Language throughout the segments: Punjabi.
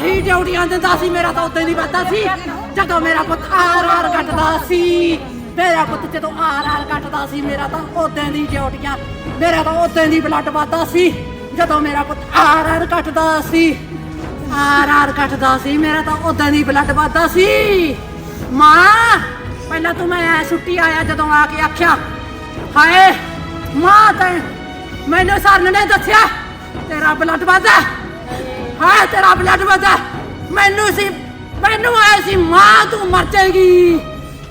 ਸਹੀ ਡਿਊਟੀਆਂ ਦਿੰਦਾ ਸੀ, ਮੇਰਾ ਤਾਂ ਉਦੋਂ ਦੀ ਵੱਧਦਾ ਸੀ। ਜਦੋਂ ਮੇਰਾ ਪੁੱਤ ਆਰ ਆਰ ਕੱਟਦਾ ਸੀ, ਮੇਰਾ ਪੁੱਤ ਜਦੋਂ ਆਰ ਆਰ ਕੱਟਦਾ ਸੀ, ਮੇਰਾ ਤਾਂ ਉਦੋਂ ਦੀ ਡਿਊਟੀਆਂ ਮੇਰਾ ਤਾਂ ਉਦੋਂ ਦੀ ਬਲੱਡ ਵੱਧਦਾ ਸੀ। ਜਦੋਂ ਮੇਰਾ ਪੁੱਤ ਆਰ ਆਰ ਕੱਟਦਾ ਸੀ, ਆਰ ਆਰ ਕੱਟਦਾ ਸੀ, ਮੇਰਾ ਤਾਂ ਉਦੋਂ ਦੀ ਬਲੱਡ ਵੱਧਦਾ ਸੀ। ਮਾਂ, ਪਹਿਲਾਂ ਤੂੰ ਮੈਂ ਛੁੱਟੀ ਆਇਆ ਜਦੋਂ ਆ ਕੇ ਆਖਿਆ, ਹਾਏ, ਮਾਂ ਤੈਂ ਮੈਨੂੰ ਸਰਨ ਨੇ ਦੱਸਿਆ, ਤੇਰਾ ਬਲੱਡ ਵੱਧਦਾ। ਹਾਂ, ਤੇਰਾ ਬਲੱਡ ਵਧਾ। ਮੈਨੂੰ ਸੀ ਮੈਨੂੰ ਆਇਆ ਸੀ ਮਾਂ, ਤੂੰ ਮਰ ਜਾਏਗੀ।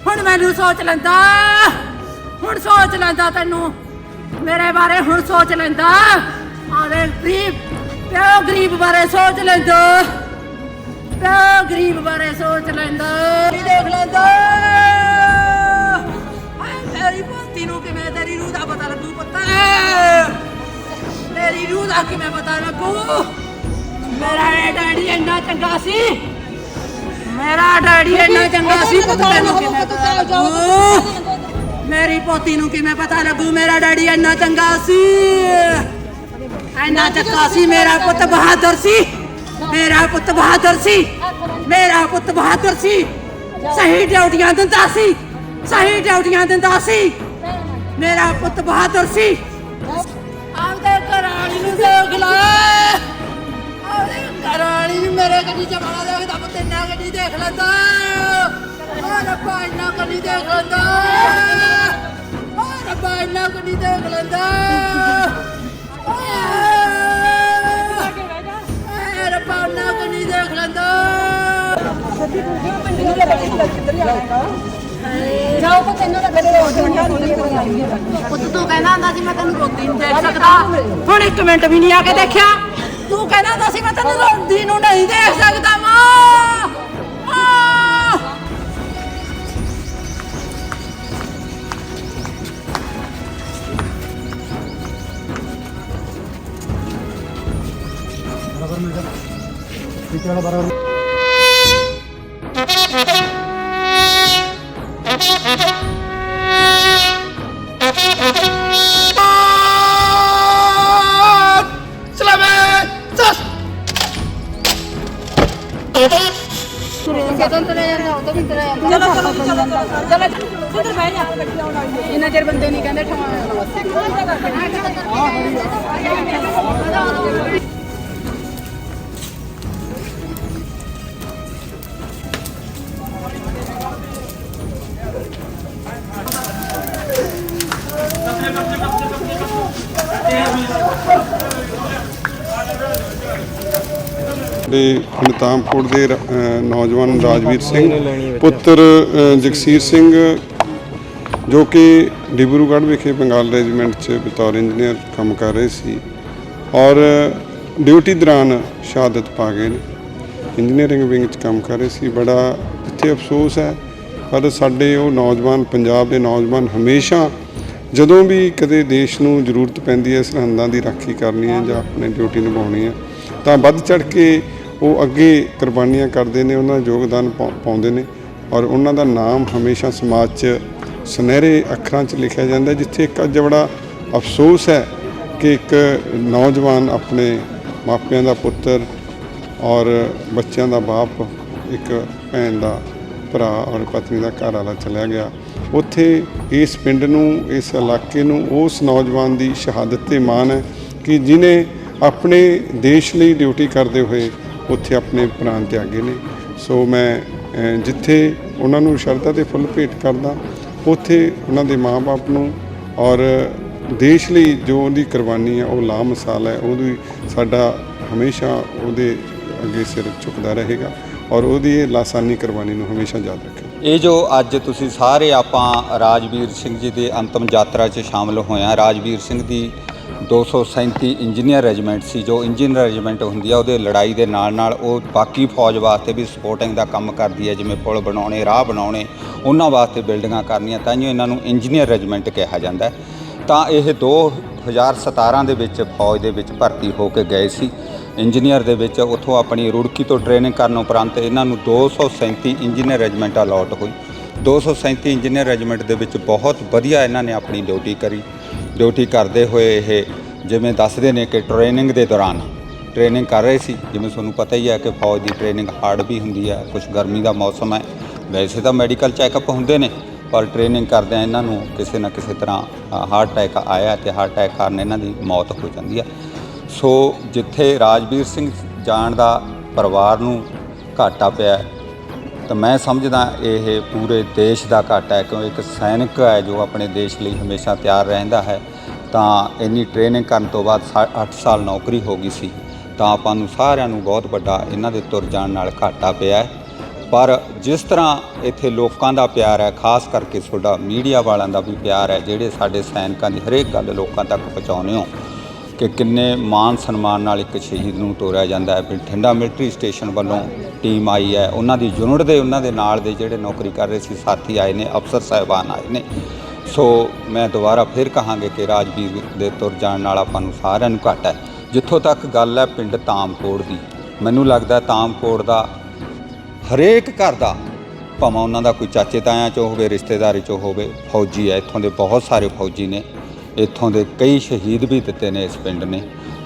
ਹੁਣ ਮੈਨੂੰ ਸੋਚ ਲੈਂਦਾ। ਹੁਣ ਸੋਚ ਲੈਂਦਾ ਤੈਨੂੰ। ਮੇਰੇ ਬਾਰੇ ਹੁਣ ਸੋਚ ਲੈਂਦਾ। ਆਰੇ ਗਰੀਬ, ਪਿਓ ਗਰੀਬ ਬਾਰੇ ਸੋਚ ਲੈਂਦਾ। ਪਿਓ ਗਰੀਬ ਬਾਰੇ ਸੋਚ ਲੈਂਦਾ। ਵੀ ਦੇਖ ਲੈਂਦਾ। ਹਾਏ, ਤੇਰੀ ਪੋਤੀ ਨੂੰ ਕਿਵੇਂ ਤੇਰੀ ਰੂਹ ਦਾ ਪਤਾ ਲੱਗੂ ਪੁੱਤ? ਤੇਰੀ ਰੂਹ ਦਾ ਕਿਵੇਂ ਪਤਾ ਲੱਗੂ? ਮੇਰਾ ਡੈਡੀ ਇੰਨਾ ਚੰਗਾ ਸੀ। ਮੇਰਾ ਡੈਡੀ ਇੰਨਾ ਚੰਗਾ ਸੀ ਪੁੱਤ ਤੈਨੂੰ ਕਿਵੇਂ ਪਤਾ ਲੱਗੂ। ਮੇਰੀ ਪੋਤੀ ਨੂੰ ਕਿਵੇਂ ਪਤਾ ਲੱਗੂ? ਮੇਰਾ ਡੈਡੀ ਇੰਨਾ ਚੰਗਾ ਸੀ। ਇੰਨਾ ਚੰਗਾ ਸੀ ਮੇਰਾ ਪੁੱਤ ਬਹਾਦਰ ਸੀ। ਮੇਰਾ ਪੁੱਤ ਬਹਾਦਰ ਸੀ। ਮੇਰਾ ਪੁੱਤ ਬਹਾਦਰ ਸੀ। ਸਹੀ ਡਿਊਟੀਆਂ ਦਿੰਦਾ ਸੀ। ਸਹੀ ਡਿਊਟੀਆਂ ਦਿੰਦਾ ਸੀ। ਮੇਰਾ ਪੁੱਤ ਬਹਾਦਰ ਸੀ। ਆਪਦੇ ਘਰਾਣੀ ਨੂੰ ਦੇਖ ਲੈ। ਘਰਾਣੀ ਨੂੰ ਮੇਰੇ ਗੱਡੀ ਚ ਬੜਾ ਦੇਖਦਾ ਪੁੱਤ ਇੰਨਾ ਗੱਡੀ ਦੇਖ ਲੈਂਦਾ। ਓ ਰੱਬਾ ਇੰਨਾ ਗੱਡੀ ਦੇਖ ਲੈਂਦਾ। ਓ ਰੱਬਾ ਇੰਨਾ ਗੱਡੀ ਦੇਖ ਲੈਂਦਾ। ਏ ਰੱਬਾ ਇੰਨਾ ਗੱਡੀ ਦੇਖ ਲੈਂਦਾ। ਜਾਓ ਪੁੱਤ ਇਹਨਾਂ ਦਾ ਗੜੇ ਪੁੱਤ ਤੂੰ ਕਹਿੰਦਾ ਹੁੰਦਾ ਸੀ ਮੈਂ ਤੈਨੂੰ ਰੋਂਦੀ ਨਹੀਂ ਦੇਖ ਸਕਦਾ। ਹੁਣ ਇੱਕ ਮਿੰਟ ਵੀ ਨਹੀਂ ਆ ਕੇ ਦੇਖਿਆ। ਤੂੰ ਕਹਿੰਦਾ ਹੁੰਦਾ ਸੀ ਮੈਂ ਤੈਨੂੰ ਰੋਂਦੀ ਨੂੰ ਨਹੀਂ ਦੇਖ ਸਕਦਾ ਮਾਂ। ਮਾਂ। ਚਲੋ ਚਲੋ ਚਲੋ ਚਲੋ। ਕਿੱਧਰ ਬਹਿ ਜਾ ਇਹਨਾਂ ਚਿਰ ਬੰਦੇ ਨਹੀਂ ਕਹਿੰਦੇ ਠਮਾਉਣ ਵਾਸਤੇ ਦੇ ਨਤਾਮਪੁਰ ਦੇ ਰ- ਦੇ ਨੌਜਵਾਨ ਰਾਜਵੀਰ ਸਿੰਘ, ਪੁੱਤਰ ਜਗਸੀਰ ਸਿੰਘ, ਜੋ ਕਿ ਡਿਬਰੂਗੜ੍ਹ ਵਿਖੇ ਬੰਗਾਲ ਰੈਜੀਮੈਂਟ 'ਚ ਬਤੌਰ ਇੰਜੀਨੀਅਰ ਕੰਮ ਕਰ ਰਹੇ ਸੀ ਔਰ ਡਿਊਟੀ ਦੌਰਾਨ ਸ਼ਹਾਦਤ ਪਾ ਗਏ ਨੇ। ਇੰਜੀਨੀਅਰਿੰਗ ਵਿੰਗ 'ਚ ਕੰਮ ਕਰ ਰਹੇ ਸੀ। ਬੜਾ ਇੱਥੇ ਅਫਸੋਸ ਹੈ। ਪਰ ਸਾਡੇ ਉਹ ਨੌਜਵਾਨ, ਪੰਜਾਬ ਦੇ ਨੌਜਵਾਨ ਹਮੇਸ਼ਾ ਜਦੋਂ ਵੀ ਕਦੇ ਦੇਸ਼ ਨੂੰ ਜ਼ਰੂਰਤ ਪੈਂਦੀ ਹੈ, ਸਰਹੰਦਾਂ ਦੀ ਰਾਖੀ ਕਰਨੀ ਹੈ ਜਾਂ ਆਪਣੇ ਡਿਊਟੀ ਨਿਭਾਉਣੀ ਹੈ, ਤਾਂ ਵੱਧ ਚੜ ਕੇ ਉਹ ਅੱਗੇ ਕੁਰਬਾਨੀਆਂ ਕਰਦੇ ਨੇ, ਉਹਨਾਂ ਦਾ ਯੋਗਦਾਨ ਪਾ- ਪਾਉਂਦੇ ਨੇ ਔਰ ਉਹਨਾਂ ਦਾ ਨਾਮ ਹਮੇਸ਼ਾ ਸਮਾਜ 'ਚ ਸੁਨਹਿਰੇ ਅੱਖਰਾਂ 'ਚ ਲਿਖਿਆ ਜਾਂਦਾ ਜਿੱਥੇ ਇੱਕ ਅੱਜ ਬੜਾ ਅਫਸੋਸ ਹੈ ਕਿ ਇੱਕ ਨੌਜਵਾਨ ਆਪਣੇ ਮਾਪਿਆਂ ਦਾ ਪੁੱਤਰ ਔਰ ਬੱਚਿਆਂ ਦਾ ਬਾਪ ਇੱਕ ਭੈਣ ਦਾ ਭਰਾ ਔਰ ਪਤਨੀ ਦਾ ਘਰ ਵਾਲਾ ਚਲਿਆ ਗਿਆ। ਉੱਥੇ ਇਸ ਪਿੰਡ ਨੂੰ, ਇਸ ਇਲਾਕੇ ਨੂੰ ਉਸ ਨੌਜਵਾਨ ਦੀ ਸ਼ਹਾਦਤ ਤੇ ਮਾਣ ਹੈ ਕਿ ਜਿਨੇ ਆਪਣੇ ਦੇਸ਼ ਲਈ ਡਿਊਟੀ ਕਰਦੇ ਹੋਏ ਉੱਥੇ ਆਪਣੇ ਪ੍ਰਾਣ ਤਿਆਗੇ ਨੇ। ਸੋ ਮੈਂ ਜਿੱਥੇ ਉਹਨਾਂ ਨੂੰ ਸ਼ਰਧਾ ਤੇ ਫੁੱਲ ਭੇਟ ਕਰਦਾ, ਉੱਥੇ ਉਹਨਾਂ ਦੇ ਮਾਪੇ ਨੂੰ ਔਰ ਦੇਸ਼ ਲਈ ਜੋ ਉਹਦੀ ਕੁਰਬਾਨੀ ਹੈ, ਉਹ ਲਾਮਿਸਾਲ ਹੈ, ਉਹਦੀ ਸਾਡਾ ਹਮੇਸ਼ਾ ਉਹਦੇ ਅੱਗੇ ਸਿਰ ਝੁਕਦਾ ਰਹੇਗਾ ਔਰ ਉਹਦੀ ਇਹ ਲਾਸਾਨੀ ਕੁਰਬਾਨੀ ਨੂੰ ਹਮੇਸ਼ਾ ਯਾਦ ਰੱਖੇ ਇਹ ਜੋ ਅੱਜ ਤੁਸੀਂ ਸਾਰੇ ਆਪਾਂ ਰਾਜਵੀਰ ਸਿੰਘ ਜੀ ਦੇ ਅੰਤਮ ਯਾਤਰਾ 'ਚ ਸ਼ਾਮਲ ਹੋਏ ਆ ਰਾਜਵੀਰ ਸਿੰਘ ਦੀ 237 ਇੰਜੀਨੀਅਰ ਰੈਜੀਮੈਂਟ ਸੀ, ਜੋ ਇੰਜੀਨੀਅਰ ਰੈਜੀਮੈਂਟ ਹੁੰਦੀ ਆ, ਉਹਦੇ ਲੜਾਈ ਦੇ ਨਾਲ ਨਾਲ ਉਹ ਬਾਕੀ ਫੌਜ ਵਾਸਤੇ ਵੀ ਸਪੋਰਟਿੰਗ ਦਾ ਕੰਮ ਕਰਦੀ ਹੈ ਜਿਵੇਂ ਪੁਲ ਬਣਾਉਣੇ, ਰਾਹ ਬਣਾਉਣੇ, ਉਹਨਾਂ ਵਾਸਤੇ ਬਿਲਡਿੰਗਾਂ ਕਰਨੀਆਂ, ਤਾਂ ਇਹਨਾਂ ਨੂੰ ਇੰਜੀਨੀਅਰ ਰੈਜੀਮੈਂਟ ਕਿਹਾ ਜਾਂਦਾ ਤਾਂ ਇਹ 2017 ਦੇ ਵਿੱਚ ਫੌਜ ਦੇ ਵਿੱਚ ਭਰਤੀ ਹੋ ਕੇ ਗਏ ਸੀ। ਇੰਜੀਨੀਅਰ ਦੇ ਵਿੱਚ ਉੱਥੋਂ ਆਪਣੀ ਰੁੜਕੀ ਤੋਂ ਟ੍ਰੇਨਿੰਗ ਕਰਨ ਉਪਰੰਤ ਇਹਨਾਂ ਨੂੰ 237 ਇੰਜੀਨੀਅਰ ਰੈਜੀਮੈਂਟ ਅਲਾਟ ਹੋਈ। 237 ਇੰਜੀਨੀਅਰ ਰੈਜੀਮੈਂਟ ਦੇ ਵਿੱਚ ਬਹੁਤ ਵਧੀਆ ਇਹਨਾਂ ਨੇ ਆਪਣੀ ਡਿਊਟੀ ਕਰੀ। ਡਿਊਟੀ ਕਰਦੇ ਹੋਏ ਇਹ ਜਿਵੇਂ ਦੱਸਦੇ ਨੇ ਕਿ ਟ੍ਰੇਨਿੰਗ ਦੇ ਦੌਰਾਨ ਟ੍ਰੇਨਿੰਗ ਕਰ ਰਹੇ ਸੀ। ਜਿਵੇਂ ਤੁਹਾਨੂੰ ਪਤਾ ਹੀ ਹੈ ਕਿ ਫੌਜ ਦੀ ਟ੍ਰੇਨਿੰਗ ਹਾਰਡ ਵੀ ਹੁੰਦੀ ਹੈ ਕੁਝ ਗਰਮੀ ਦਾ ਮੌਸਮ ਹੈ। ਵੈਸੇ ਤਾਂ ਮੈਡੀਕਲ ਚੈੱਕਅਪ ਹੁੰਦੇ ਨੇ, ਪਰ ਟ੍ਰੇਨਿੰਗ ਕਰਦਿਆਂ ਇਹਨਾਂ ਨੂੰ ਕਿਸੇ ਨਾ ਕਿਸੇ ਤਰ੍ਹਾਂ ਹਾਰਟ ਅਟੈਕ ਆਇਆ ਤੇ ਹਾਰਟ ਅਟੈਕ ਕਾਰਨ ਇਹਨਾਂ ਦੀ ਮੌਤ ਹੋ ਜਾਂਦੀ ਹੈ। ਸੋ ਜਿੱਥੇ ਰਾਜਵੀਰ ਸਿੰਘ ਜਾਣ ਦਾ ਪਰਿਵਾਰ ਨੂੰ ਘਾਟਾ ਪਿਆ ਤਾਂ ਮੈਂ ਸਮਝਦਾ ਇਹ ਪੂਰੇ ਦੇਸ਼ ਦਾ ਘਾਟਾ ਹੈ, ਕਿਉਂ ਇੱਕ ਸੈਨਿਕ ਹੈ ਜੋ ਆਪਣੇ ਦੇਸ਼ ਲਈ ਹਮੇਸ਼ਾ ਤਿਆਰ ਰਹਿੰਦਾ ਹੈ, ਤਾਂ ਇੰਨੀ ਟ੍ਰੇਨਿੰਗ ਕਰਨ ਤੋਂ ਬਾਅਦ 8 ਸਾਲ ਨੌਕਰੀ ਹੋ ਗਈ ਸੀ, ਤਾਂ ਆਪਾਂ ਨੂੰ ਸਾਰਿਆਂ ਨੂੰ ਬਹੁਤ ਵੱਡਾ ਇਹਨਾਂ ਦੇ ਤੁਰ ਜਾਣ ਨਾਲ ਘਾਟਾ ਪਿਆ ਪਰ ਜਿਸ ਤਰ੍ਹਾਂ ਇੱਥੇ ਲੋਕਾਂ ਦਾ ਪਿਆਰ ਹੈ, ਖਾਸ ਕਰਕੇ ਤੁਹਾਡਾ ਮੀਡੀਆ ਵਾਲਿਆਂ ਦਾ ਵੀ ਪਿਆਰ ਹੈ, ਜਿਹੜੇ ਸਾਡੇ ਸੈਨਿਕਾਂ ਦੀ ਹਰੇਕ ਗੱਲ ਲੋਕਾਂ ਤੱਕ ਪਹੁੰਚਾਉਂਦੇ ਹੋ ਕਿ ਕਿੰਨੇ ਮਾਣ ਸਨਮਾਨ ਨਾਲ ਇੱਕ ਸ਼ਹੀਦ ਨੂੰ ਤੋਰਿਆ ਜਾਂਦਾ ਹੈ। ਬਠਿੰਡਾ ਮਿਲਟਰੀ ਸਟੇਸ਼ਨ ਵੱਲੋਂ ਟੀਮ ਆਈ ਹੈ। ਉਹਨਾਂ ਦੀ ਯੂਨਿਟ ਦੇ, ਉਹਨਾਂ ਦੇ ਨਾਲ ਦੇ ਜਿਹੜੇ ਨੌਕਰੀ ਕਰ ਰਹੇ ਸੀ, ਸਾਥੀ ਆਏ ਨੇ, ਅਫਸਰ ਸਾਹਿਬਾਨ ਆਏ ਨੇ। ਸੋ ਮੈਂ ਦੁਬਾਰਾ ਫਿਰ ਕਹਾਂਗੇ ਕਿ ਰਾਜਵੀਰ ਦੇ ਤੁਰ ਜਾਣ ਨਾਲ ਆਪਾਂ ਨੂੰ ਸਾਰਿਆਂ ਨੂੰ ਘਾਟਾ ਹੈ। ਜਿੱਥੋਂ ਤੱਕ ਗੱਲ ਹੈ ਪਿੰਡ ਤਾਮਕੋੜ ਦੀ, ਮੈਨੂੰ ਲੱਗਦਾ ਤਾਮਕੋਟ ਦਾ ਹਰੇਕ ਘਰ ਦਾ, ਭਾਵੇਂ ਉਹਨਾਂ ਦਾ ਕੋਈ ਚਾਚੇ ਤਾਇਆਂ ਚੋਂ ਹੋਵੇ, ਰਿਸ਼ਤੇਦਾਰੀ ਚੋਂ ਹੋਵੇ, ਫੌਜੀ ਹੈ, ਇੱਥੋਂ ਦੇ ਬਹੁਤ ਸਾਰੇ ਫੌਜੀ ਨੇ। ਇੱਥੋਂ ਦੇ ਕਈ ਸ਼ਹੀਦ ਵੀ ਦਿੱਤੇ ਨੇ ਇਸ ਪਿੰਡ ਨੇ।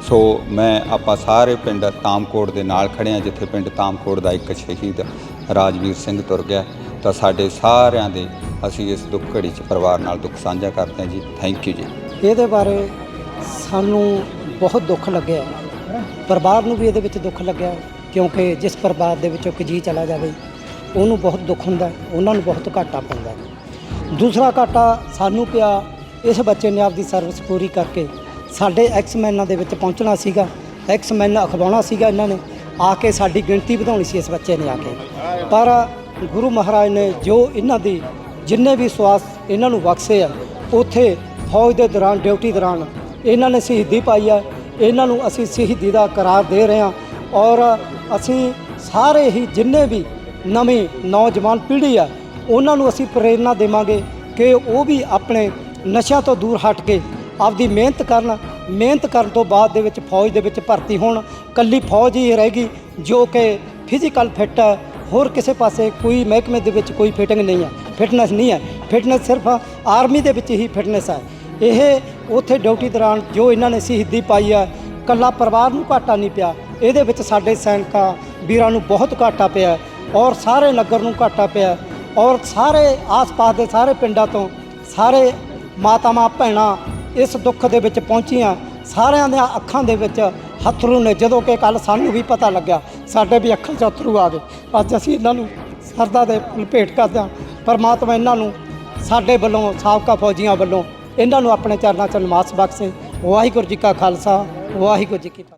ਸੋ ਮੈਂ, ਆਪਾਂ ਸਾਰੇ ਪਿੰਡ ਤਾਮਕੋਟ ਦੇ ਨਾਲ ਖੜੇ ਹਾਂ, ਜਿੱਥੇ ਪਿੰਡ ਤਾਮਕੋਟ ਦਾ ਇੱਕ ਸ਼ਹੀਦ ਰਾਜਵੀਰ ਸਿੰਘ ਤੁਰ ਗਿਆ। ਤਾਂ ਸਾਡੇ ਸਾਰਿਆਂ ਦੇ ਅਸੀਂ ਇਸ ਦੁੱਖ ਘੜੀ 'ਚ ਪਰਿਵਾਰ ਨਾਲ ਦੁੱਖ ਸਾਂਝਾ ਕਰਦੇ ਹਾਂ ਜੀ। ਥੈਂਕ ਯੂ ਜੀ। ਇਹਦੇ ਬਾਰੇ ਸਾਨੂੰ ਬਹੁਤ ਦੁੱਖ ਲੱਗਿਆ। ਪਰਿਵਾਰ ਨੂੰ ਵੀ ਇਹਦੇ ਵਿੱਚ ਦੁੱਖ ਲੱਗਿਆ, ਕਿਉਂਕਿ ਜਿਸ ਪਰਿਵਾਰ ਦੇ ਵਿੱਚੋਂ ਇੱਕ ਜੀ ਚਲਾ ਜਾਵੇ, ਉਹਨੂੰ ਬਹੁਤ ਦੁੱਖ ਹੁੰਦਾ, ਉਹਨਾਂ ਨੂੰ ਬਹੁਤ ਘਾਟਾ ਪੈਂਦਾ। ਦੂਸਰਾ ਘਾਟਾ ਸਾਨੂੰ ਪਿਆ ਇਸ ਬੱਚੇ ਨੇ ਆਪਦੀ ਸਰਵਿਸ ਪੂਰੀ ਕਰਕੇ ਸਾਡੇ ਐਕਸਮੈਨਾਂ ਦੇ ਵਿੱਚ ਪਹੁੰਚਣਾ ਸੀਗਾ ਐਕਸਮੈਨ ਅਖਵਾਉਣਾ ਸੀਗਾ ਇਹਨਾਂ ਨੇ, ਆ ਕੇ ਸਾਡੀ ਗਿਣਤੀ ਵਧਾਉਣੀ ਸੀ ਇਸ ਬੱਚੇ ਨੇ ਆ ਕੇ। ਪਰ ਗੁਰੂ ਮਹਾਰਾਜ ਨੇ ਜੋ ਇਹਨਾਂ ਦੀ ਜਿੰਨੇ ਵੀ ਸਵਾਸ ਇਹਨਾਂ ਨੂੰ ਬਖਸ਼ੇ ਆ, ਉੱਥੇ ਫੌਜ ਦੇ ਦੌਰਾਨ, ਡਿਊਟੀ ਦੌਰਾਨ ਇਹਨਾਂ ਨੇ ਸ਼ਹੀਦੀ ਪਾਈ ਆ। ਇਹਨਾਂ ਨੂੰ ਅਸੀਂ ਸ਼ਹੀਦੀ ਦਾ ਕਰਾਰ ਦੇ ਰਹੇ ਹਾਂ ਔਰ ਅਸੀਂ ਸਾਰੇ ਹੀ ਜਿੰਨੇ ਵੀ ਨਵੀਂ ਨੌਜਵਾਨ ਪੀੜ੍ਹੀ ਆ, ਉਹਨਾਂ ਨੂੰ ਅਸੀਂ ਪ੍ਰੇਰਣਾ ਦੇਵਾਂਗੇ ਕਿ ਉਹ ਵੀ ਆਪਣੇ ਨਸ਼ਿਆਂ ਤੋਂ ਦੂਰ ਹਟ ਕੇ ਆਪਦੀ ਮਿਹਨਤ ਕਰਨ ਮਿਹਨਤ ਕਰਨ ਤੋਂ ਬਾਅਦ ਦੇ ਵਿੱਚ ਫੌਜ ਦੇ ਵਿੱਚ ਭਰਤੀ ਹੋਣ ਕੱਲੀ ਫੌਜ ਹੀ ਰਹੇਗੀ ਜੋ ਕਿ ਫਿਜ਼ੀਕਲ ਫਿੱਟ ਹੈ। ਹੋਰ ਕਿਸੇ ਪਾਸੇ ਕੋਈ ਮਹਿਕਮੇ ਦੇ ਵਿੱਚ ਕੋਈ ਫਿਟਿੰਗ ਨਹੀਂ ਹੈ। ਫਿਟਨੈਸ ਨਹੀਂ ਹੈ। ਫਿਟਨੈਸ ਸਿਰਫ ਆਰਮੀ ਦੇ ਵਿੱਚ ਹੀ ਫਿਟਨੈਸ ਹੈ। ਇਹ ਉੱਥੇ ਡਿਊਟੀ ਦੌਰਾਨ ਜੋ ਇਹਨਾਂ ਨੇ ਸ਼ਹੀਦੀ ਪਾਈ ਹੈ ਕੱਲਾ ਪਰਿਵਾਰ ਨੂੰ ਘਾਟਾ ਨਹੀਂ ਪਿਆ। ਇਹਦੇ ਵਿੱਚ ਸਾਡੇ ਸੈਨਿਕਾਂ, ਵੀਰਾਂ ਨੂੰ ਬਹੁਤ ਘਾਟਾ ਪਿਆ ਔਰ ਸਾਰੇ ਨਗਰ ਨੂੰ ਘਾਟਾ ਪਿਆ ਔਰ ਸਾਰੇ ਆਸ-ਪਾਸ ਦੇ ਸਾਰੇ ਪਿੰਡਾਂ ਤੋਂ ਸਾਰੇ ਮਾਤਾਵਾਂ, ਭੈਣਾਂ ਇਸ ਦੁੱਖ ਦੇ ਵਿੱਚ ਪਹੁੰਚੀਆਂ। ਸਾਰਿਆਂ ਦੀਆਂ ਅੱਖਾਂ ਦੇ ਵਿੱਚ ਹੱਥਰੂ ਨੇ। ਜਦੋਂ ਕਿ ਕੱਲ ਸਾਨੂੰ ਵੀ ਪਤਾ ਲੱਗਿਆ, ਸਾਡੇ ਵੀ ਅੱਖਾਂ 'ਚ ਹੱਥਰੂ ਆ ਗਏ। ਅੱਜ ਅਸੀਂ ਇਹਨਾਂ ਨੂੰ ਸਰਦਾ ਦੇ ਭੇਟ ਕਰਦੇ ਹਾਂ। ਪਰਮਾਤਮਾ ਇਹਨਾਂ ਨੂੰ ਸਾਡੇ ਵੱਲੋਂ, ਸਾਬਕਾ ਫੌਜੀਆਂ ਵੱਲੋਂ ਇਹਨਾਂ ਨੂੰ ਆਪਣੇ ਚਰਨਾਂ 'ਚ ਨਮਾਜ਼ ਬਖਸ਼ੇ। ਵਾਹਿਗੁਰੂ ਜੀ ਕਾ ਖਾਲਸਾ, ਵਾਹਿਗੁਰੂ ਜੀ ਕੀ